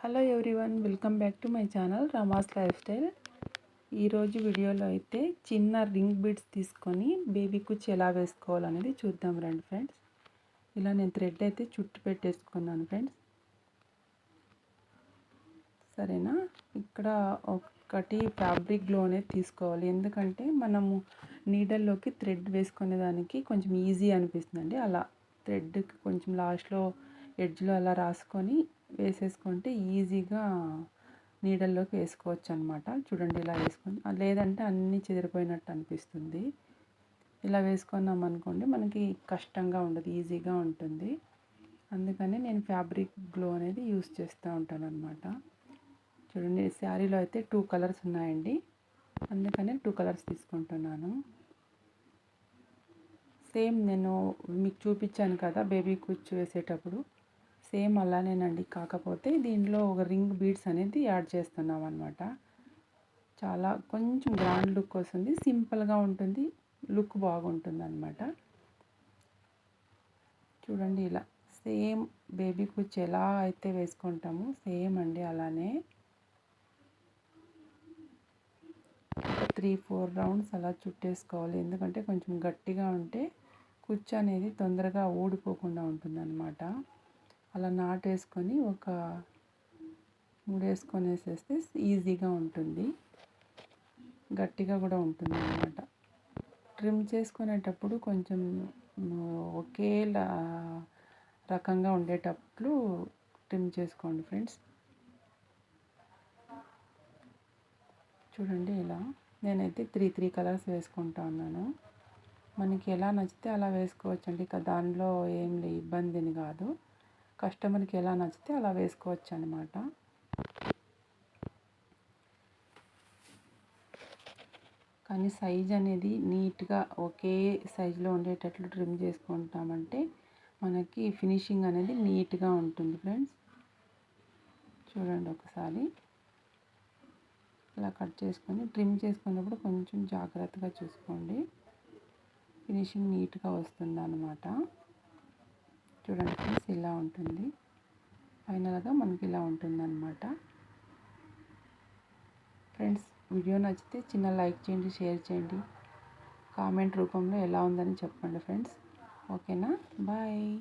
Hello everyone welcome back to my channel Rama's lifestyle ఈరోజు వీడియోలో అయితే చిన్న రింగ్ బిడ్స్ తీసుకొని బేబీ కుచ్చి ఎలా వేసుకోవాలనేది చూద్దాం రండి ఫ్రెండ్స్. ఇలా నేను థ్రెడ్ అయితే చుట్టు పెట్టేసుకున్నాను ఫ్రెండ్స్. సరేనా? ఇక్కడ ఒకటి ఫ్యాబ్రిక్ గ్లో అనేది తీసుకోవాలి. ఎందుకంటే మనము నీడల్లోకి థ్రెడ్ వేసుకునే దానికి కొంచెం ఈజీ అనిపిస్తుందండి. అలా థ్రెడ్కి కొంచెం లాస్ట్లో ఎడ్జ్లో అలా రాసుకొని వేసేసుకుంటే ఈజీగా నీడల్లోకి వేసుకోవచ్చు అనమాట చూడండి ఇలా వేసుకొని లేదంటే అన్నీ చెదిరిపోయినట్టు అనిపిస్తుంది. ఇలా వేసుకున్నాం అనుకోండి మనకి కష్టంగా ఉండదు ఈజీగా ఉంటుంది. అందుకని నేను ఫ్యాబ్రిక్ గ్లో అనేది యూస్ చేస్తూ ఉంటాను అనమాట చూడండి శారీలో అయితే టూ కలర్స్ ఉన్నాయండి. అందుకని టూ కలర్స్ తీసుకుంటున్నాను. సేమ్ నేను మీకు చూపించాను కదా బేబీ కుచ్చు వేసేటప్పుడు. సేమ్ అలానేనండి. కాకపోతే దీనిలో ఒక రింగ్ బీడ్స్ అనేది యాడ్ చేస్తున్నాం అనమాట చాలా కొంచెం గ్రాండ్ లుక్ వస్తుంది. సింపుల్గా ఉంటుంది. లుక్ బాగుంటుంది అనమాట చూడండి ఇలా. సేమ్ బేబీ కుచ్ ఎలా అయితే వేసుకుంటామో సేమ్ అండి అలానే. త్రీ ఫోర్ రౌండ్స్ అలా చుట్టేసుకోవాలి. ఎందుకంటే కొంచెం గట్టిగా ఉంటే కుచ్చు అనేది తొందరగా ఊడిపోకుండా ఉంటుంది అనమాట అలా నాటేసుకొని ఒక మూడు వేసుకొని వేసేస్తే ఈజీగా ఉంటుంది. గట్టిగా కూడా ఉంటుంది అన్నమాట ట్రిమ్ చేసుకునేటప్పుడు కొంచెం ఒకే రకంగా ఉండేటప్పుడు ట్రిమ్ చేసుకోండి ఫ్రెండ్స్. చూడండి ఇలా. నేనైతే త్రీ త్రీ కలర్స్ వేసుకుంటా ఉన్నాను. మనకి ఎలా నచ్చితే అలా వేసుకోవచ్చండి. ఇక దానిలో ఏం ఇబ్బందిని కాదు. కస్టమర్కి ఎలా నచ్చితే అలా వేసుకోవచ్చు అనమాట కానీ సైజ్ అనేది నీట్గా ఒకే సైజులో ఉండేటట్లు ట్రిమ్ చేసుకుంటామంటే మనకి ఫినిషింగ్ అనేది నీట్గా ఉంటుంది ఫ్రెండ్స్. చూడండి ఒకసారి. ఇలా కట్ చేసుకొని ట్రిమ్ చేసుకున్నప్పుడు కొంచెం జాగ్రత్తగా చూసుకోండి. ఫినిషింగ్ నీట్గా వస్తుంది అన్నమాట చూడండి ఫ్రెండ్స్ ఇలా ఉంటుంది. ఫైనల్గా మనకి ఇలా ఉంటుంది అనమాట ఫ్రెండ్స్ వీడియో నచ్చితే చిన్న లైక్ చేయండి షేర్ చేయండి. కామెంట్ రూపంలో ఎలా ఉందని చెప్పండి ఫ్రెండ్స్. ఓకేనా? బాయ్.